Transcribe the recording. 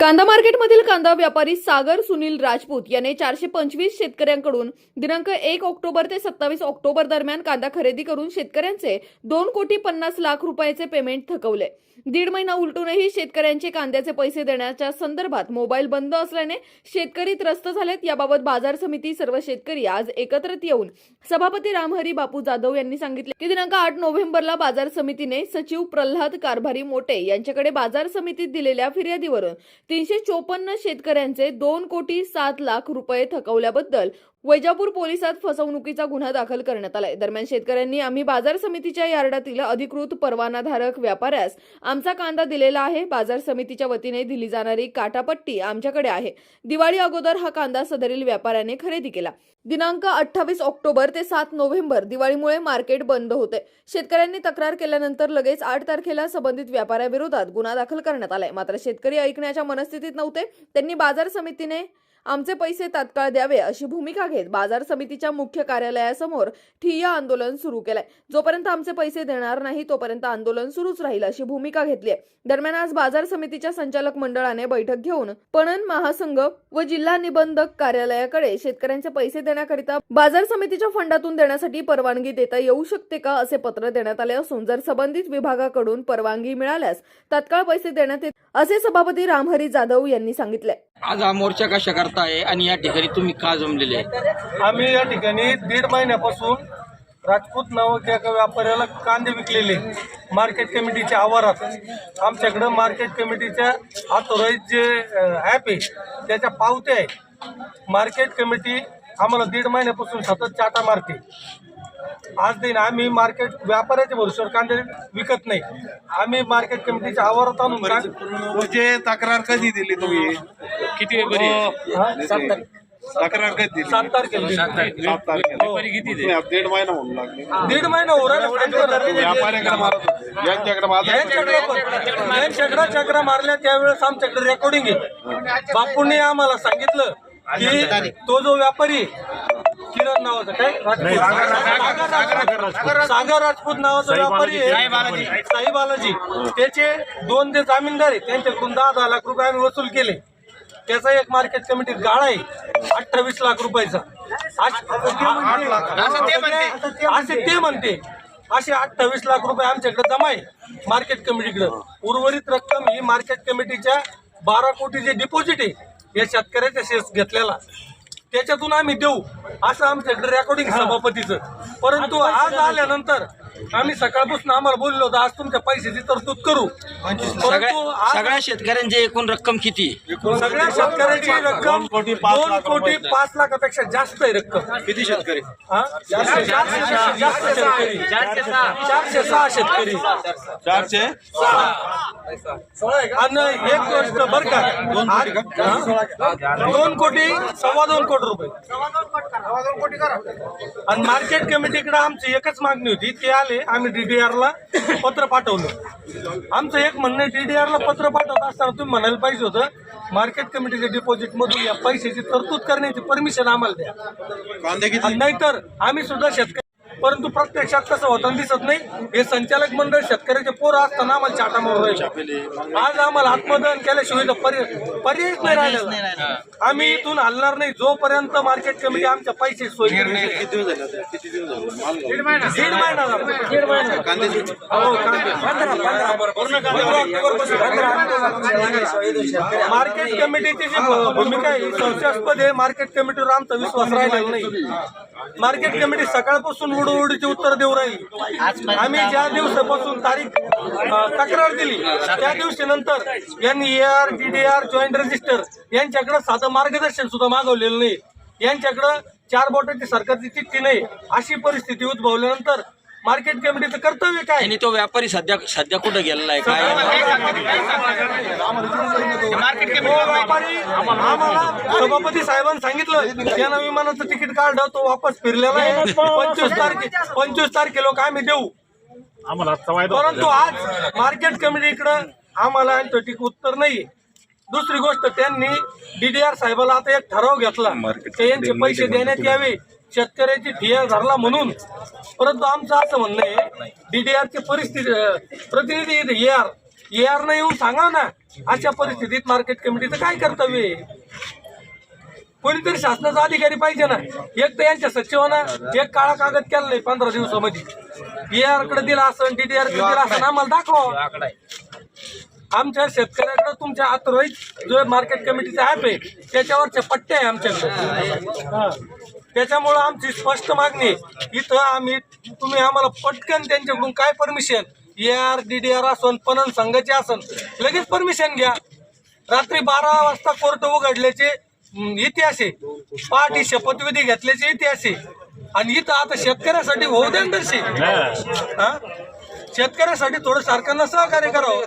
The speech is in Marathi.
कांदा मार्केटमधील कांदा व्यापारी सागर सुनील राजपूत याने चारशे पंचवीस शेतकऱ्यांकडून दिनांक एक ऑक्टोबर ते सत्तावीस ऑक्टोबर दरम्यान कांदा खरेदी करून शेतकऱ्यांचे दोन कोटी पन्नास लाख रुपयाचे पेमेंट थकवले. दीड महिना उलटूनही शेतकऱ्यांचे कांद्याचे पैसे देण्याच्या संदर्भात मोबाईल बंद असल्याने शेतकरी त्रस्त झालेत. याबाबत बाजार समिती सर्व शेतकरी आज एकत्रित येऊन सभापती रामहरी बापू जाधव यांनी सांगितले की दिनांक आठ नोव्हेंबरला बाजार समितीने सचिव प्रल्हाद कारभारी मोटे यांच्याकडे बाजार समितीत दिलेल्या फिर्यादीवरून तीनशे चोपन्न शेतकऱ्यांचे दोन कोटी सात लाख रुपये थकवल्याबद्दल वैजापूर पोलिसात फसवणुकीचा गुन्हा दाखल करण्यात आलाय. दरम्यान शेतकऱ्यांनी आम्ही बाजार समितीच्या यार्डातील अधिकृत परवानाधारक व्यापाऱ्यास आमचा कांदा दिलेला आहे. बाजार समितीच्या वतीने दिली जाणारी काटापट्टी आमच्याकडे आहे. दिवाळी अगोदर हा कांदा सदरील व्यापाऱ्याने खरेदी केला. दिनांक अठ्ठावीस ऑक्टोबर ते सात नोव्हेंबर दिवाळीमुळे मार्केट बंद होते. शेतकऱ्यांनी तक्रार केल्यानंतर लगेच आठ तारखेला संबंधित व्यापाऱ्याविरोधात गुन्हा दाखल करण्यात आलाय. मात्र शेतकरी ऐकण्याच्या मनस्थितीत नव्हते. त्यांनी बाजार समितीने आमचे पैसे तात्काळ द्यावे अशी भूमिका घेत बाजार समितीच्या मुख्य कार्यालयासमोर ठिय्या आंदोलन सुरू केलंय. जोपर्यंत आमचे पैसे देणार नाही तोपर्यंत आंदोलन सुरूच राहील अशी भूमिका घेतली आहे दरम्यान आज बाजार समितीच्या संचालक मंडळाने बैठक घेऊन पणन महासंघ व जिल्हा निबंधक कार्यालयाकडे शेतकऱ्यांचे पैसे देण्याकरिता बाजार समितीच्या फंडातून देण्यासाठी परवानगी देता येऊ शकते का असे पत्र देण्यात आले असून जर संबंधित विभागाकडून परवानगी मिळाल्यास तात्काळ पैसे देण्यात येत असे सभापती रामहरी जाधव यांनी सांगितले आज हा मोर्चा कशा करताय आणि या ठिकाणी तुम्ही का जमलेले आहे? आम्ही या ठिकाणी दीड महिन्यापासून राजपूत नावाच्या एका व्यापाऱ्याला कांदे विकलेले मार्केट कमिटीच्या आवारात. आमच्याकडं मार्केट कमिटीच्या ऑथोराईज जे ॲप आहे त्याच्या पावत्या आहे मार्केट कमिटी आम्हाला दीड महिन्यापासून सतत चाटा मारते. आज दिन आम्ही मार्केट व्यापाऱ्याच्या भरोश्यावर कांदे विकत नाही. आम्ही मार्केट कमिटीच्या आवारात आणून म्हणजे तक्रार कधी दिली तुम्ही? किती हा? तक्रार कधी दिली? सात तारखेला दिली. सात तारखेला. किती दीड महिना म्हणून लागले. दीड महिना उरायला व्यापाऱ्याकडे मारत होते. यांच्याकडे माझा चक्र चक्र मारल्या त्यावेळेस आमच्याकडे रेकॉर्डिंग आहे. बापूंनी आम्हाला सांगितलं की तो जो व्यापारी किरण नावाचा काय? राजपूत. सागर राजपूत. नावाचा व्यापारी आहे. साई बालाजी. त्याचे दोन जे जामीनदार आहे त्यांच्याकडून दहा दहा लाख रुपये आम्ही वसूल केले. त्याचा एक मार्केट कमिटीत गाळा आहे. अठ्ठावीस लाख रुपयाचा. असे ते म्हणते. असे अठ्ठावीस लाख रुपये आमच्याकडे जमा आहे. मार्केट कमिटीकडे उर्वरित रक्कम ही मार्केट कमिटीच्या बारा कोटी जे डिपॉझिट आहे. या शेतकऱ्याच्या शेअर्स घेतलेला. त्याच्यातून आम्ही देऊ असं आमच्याकडे रेकॉर्डिंग सभापतीचं. परंतु आज आल्यानंतर आम्ही सकाळपासून आम्हाला बोललो होतो आज तुमच्या पैशाची तरतूद करू. परंतु सगळ्या आज सगळ्या शेतकऱ्यांची एकूण रक्कम किती? सगळ्या शेतकऱ्याची रक्कम दोन कोटी पाच दोन लाख कोटी रुपये. पाच लाखापेक्षा जास्त आहे रक्कम. किती शेतकरी? हा? जास्त जास्त शेतकरी चारशे सहा. शेतकरी. चारशे आणि एक गोष्ट बर का. हा? दोन कोटी सव्वा दोन कोटी रुपये. आणि मार्केट कमिटीकडे आमची एकच मागणी होती ते आले आम्ही डीडीआर ला पत्र पाठवलं. आमचं एक म्हणणं डीडीआर ला पत्र पाठवत असताना तुम्ही म्हणायला पाहिजे होतं मार्केट कमिटीच्या डिपॉझिट मधून या पैशाची तरतूद करण्याची परमिशन आम्हाला द्या. नाहीतर आम्ही सुद्धा शेतकरी परंतु प्रत्यक्षात कसं होतं दिसत नाही हे संचालक मंडळ शेतकऱ्याचे पोरं असताना आम्हाला चाटा मारून राहिले आज आम्हाला आत्मदहन केल्याशिवाय पर्याय पर्यायच नाही राहिलेला. आम्ही इथून हलणार नाही जोपर्यंत मार्केट कमिटी आमच्या पैसे सोय करत नाही. किती दिवस झाले आता? किती दिवस झाले? माल दीड महिना. दीड हो, मार्केट कमिटीची जी भूमिका आहे ही संशयास्पद आहे. मार्केट कमिटीवर आमचा विश्वास राहिलेला नाही. मार्केट कमिटी सकाळपासून उडोउडीची उत्तर देऊ राहील. आम्ही ज्या दिवसापासून तारीख तक्रार दिली त्या दिवशी नंतर यांनी A R D D R joint registrar यांच्याकडे साधं मार्गदर्शन सुद्धा मागवलेलं नाही. यांच्याकडं चार बोटाची सरकारची चिठ्ठी नाही. अशी परिस्थिती उद्भवल्यानंतर मार्केट कमिटीचं कर्तव्य काय? आणि तो व्यापारी सध्या सध्या कुठं गेलेला आहे? काय व्यापारी आम्हाला सभापती साहेबांनी सांगितलं त्यानं विमानाचं तिकीट काढलं तो वापस फिरलेला आहे. पंचवीस तारखे पंचवीस तारखे लोक आम्ही देऊ. परंतु आज मार्केट कमिटीकडं आम्हाला अँटोटिक उत्तर नाही दुसरी गोष्ट त्यांनी डीडीआर साहेबाला आता एक ठराव घेतला यांचे पैसे देण्यात यावे. शेतकऱ्याची डीआर धरला म्हणून. परंतु आमचं असं म्हणणं आहे डीडीआरचे परिस्थिती प्रतिनिधी ए आर ए आर न येऊन सांगा ना अशा परिस्थितीत मार्केट कमिटीचं काय कर्तव्य आहे? कोणीतरी शासनाचा अधिकारी पाहिजे ना. एक तर यांच्या सचिवांना एक काळा कागद केला नाही पंधरा दिवसामध्ये. एआरकडे दिला असं डीडीआरकडे दिला असं आम्हाला दाखवा. आमच्या शेतकऱ्याकडे तुमच्या अथॉराईज जो मार्केट कमिटीचा ऍप आहे त्याच्यावरच्या पट्ट्या आहे आमच्याकडे. त्याच्यामुळं आमची स्पष्ट मागणी आहे. इथं आम्ही तुम्ही आम्हाला पटकन त्यांच्याकडून काय परमिशन एआर डीडीआर असन पणन संघाचे असन लगेच परमिशन घ्या. रात्री बारा वाजता कोर्ट उघडल्याचे इतिहास आहे. पहाटे शपथविधी घेतल्याचे इतिहास आहे. आणि इथं आता शेतकऱ्यासाठी होऊ द्या तशी हा. शेतकऱ्यासाठी थोडं सरकारनं सहकार्य करावं